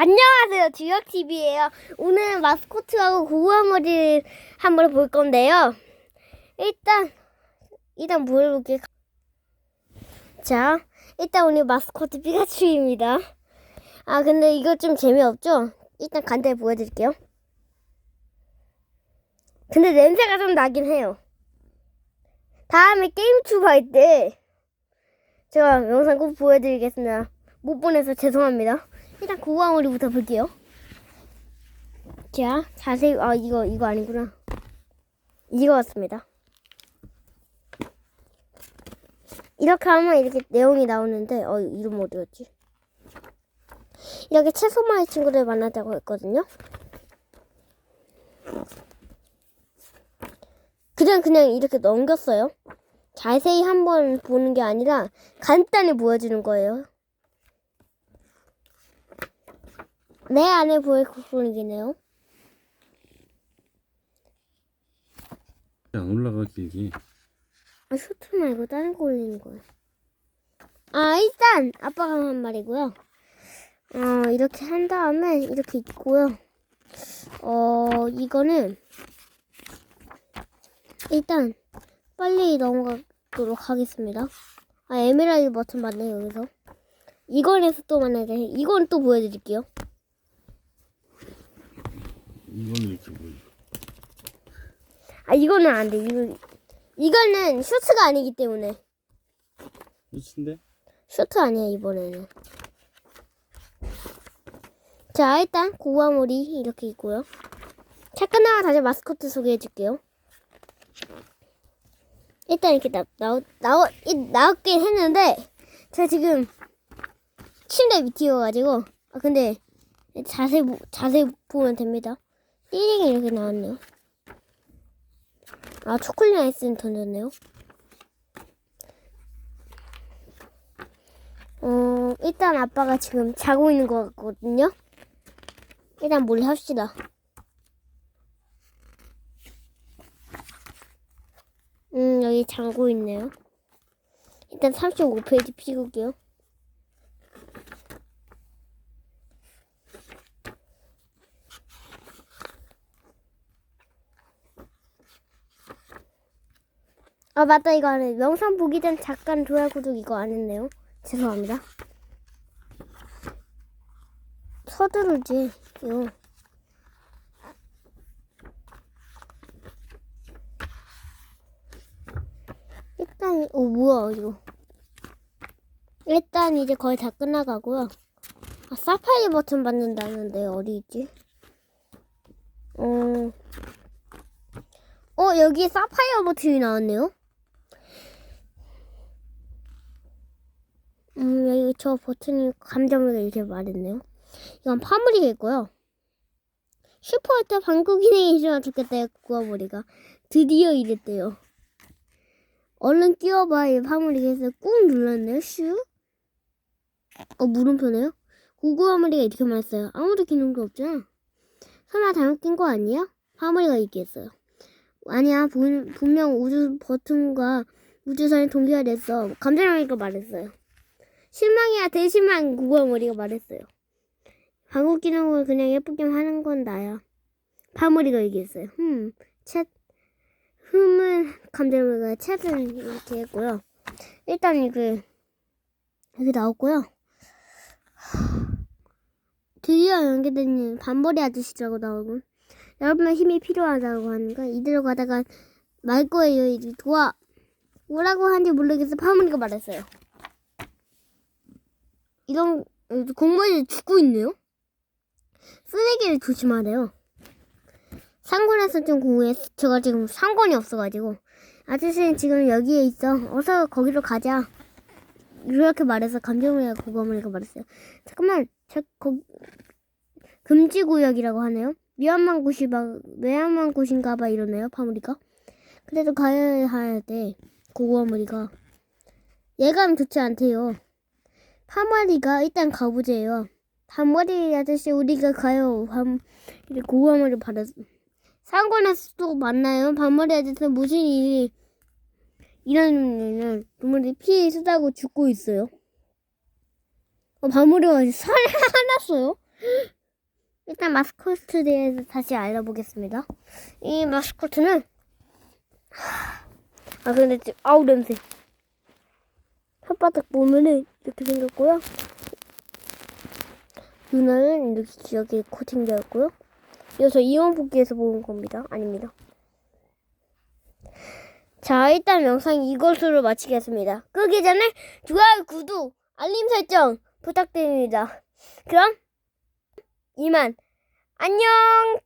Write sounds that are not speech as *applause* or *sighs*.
안녕하세요. 주혁TV예요. 오늘 마스코트하고 고구마머리를 한번 볼 건데요. 일단, 일단 뭘 볼게요. 자, 일단 오늘 마스코트 피카츄입니다. 아, 근데 이거 좀 재미없죠? 일단 간단히 보여드릴게요. 근데 냄새가 좀 나긴 해요. 다음에 게임 추가할 때 제가 영상 꼭 보여드리겠습니다. 못 보내서 죄송합니다. 일단 고구마머리부터 볼게요. 자, 자세히, 아, 이거, 이거 아니구나. 이거 같습니다. 이렇게 하면 이렇게 내용이 나오는데, 어, 이름 어디였지? 이렇게 채소 마을 친구들 만나자고 했거든요. 그냥, 그냥 이렇게 넘겼어요. 자세히 한번 보는 게 아니라 간단히 보여주는 거예요. 내 안에 보일 국분이네요. 안 올라가 길게 아, 쇼트 말고 다른 거 올리는 거야. 아, 일단 아빠가 한 말이고요. 어, 이렇게 한 다음에 이렇게 있고요. 어, 이거는 일단 빨리 넘어가도록 하겠습니다. 아, 에메랄드 버튼 맞네요, 여기서. 이건에서 또 만나야 돼. 이건 또 보여드릴게요. 이거는 이렇게 보여 아, 이거는 안 돼. 이거, 이거는 쇼트가 아니기 때문에. 끝인데? 쇼트 아니야 이번에는 자 일단 고구마머리 이렇게 있고요 자 끝나고 다시 마스코트 소개해 줄게요 일단 이렇게 나, 나오, 나오, 이, 나왔긴 했는데 제가 지금 침대 밑이어가지고 아 근데 자세히 보- 자세히 보면 됩니다 띠링이 이렇게 나왔네요 아 초콜릿 아이스는 던졌네요 어, 일단 아빠가 지금 자고 있는 것 같거든요. 일단 몰래 합시다. 음, 여기 자고 있네요. 일단 35페이지 피울게요. 아, 맞다, 이거 안 해. 영상 보기 전 잠깐 좋아요, 구독 이거 안 했네요. 죄송합니다. 서두르지, 요. 일단, 오, 뭐야, 이거. 일단 이제 거의 다 끝나가고요. 아, 사파이 버튼 받는다는데, 어디 있지? 어, 어, 여기 사파이어 버튼이 나왔네요? 음, 여기 저 버튼이 감정을 이렇게 말했네요. 이건. 슈퍼스타 방구 기능이 있으면 좋겠다, 구워버리가. 드디어 이랬대요. 얼른 끼워봐, 이 파무리에서 꾹 눌렀네요, 슈. 어, 물음표네요? 고구마무리가 이렇게 말했어요. 아무도 기능도 없잖아. 설마 잘못 낀 거 아니야? 파무리가 얘기했어요. 아니야, 분, 분명 우주 버튼과 우주선이 동기화 됐어. 감자랑이가 말했어요. 실망이야 대실망 구구머리가 말했어요. 방구 기능을 그냥 예쁘게 하는 건 나야. 파머리가 얘기했어요. 흠, 챗, 흠은 감자물가 챗은 이렇게 했고요. 일단 이게 여기 나왔고요. *sighs* 드디어 연계된 반벌이 아저씨라고 나오고 여러분의 힘이 필요하다고 하니까 이대로 가다가 말 거예요. 이제 도와 뭐라고 하는지 모르겠어. 파머리가 말했어요. 이런 공무원이 죽고 있네요. 쓰레기를 조심하래요. 상권에서 좀 공부해. 제가 지금 상권이 없어가지고 아저씨는 지금 여기에 있어. 어서 거기로 가자. 이렇게 말해서 감정이가 고검이가 말했어요. 잠깐만, 저 거, 금지 구역이라고 하네요. 위험한 곳이봐, 위험한 곳인가 봐 이러네요. 파무리가. 그래도 가야 돼. 고검이가. 예감 좋지 않대요. 파마리가 일단 가보재요. 단머리 아저씨 우리가 가요. 밤 이제 고구마를 받았어. 상관에서 또 만나요. 반머리 아저씨 무슨 일이 이런 눈물이 피 쓰다고 죽고 있어요. 어, 반머리가 살이 화났어요. 일단 마스코트에 대해서 다시 알아보겠습니다. 이 마스코트는 아 근데 지금 아우 냄새. 혓바닥 보면은 이렇게 생겼고요. 눈알은 이렇게 지역에 코팅되어 있고요. 이어서 이온 뽑기에서 본 겁니다. 아닙니다. 자, 일단 영상 이것으로 마치겠습니다. 끄기 전에 좋아요, 구독, 알림 설정 부탁드립니다. 그럼 이만 안녕.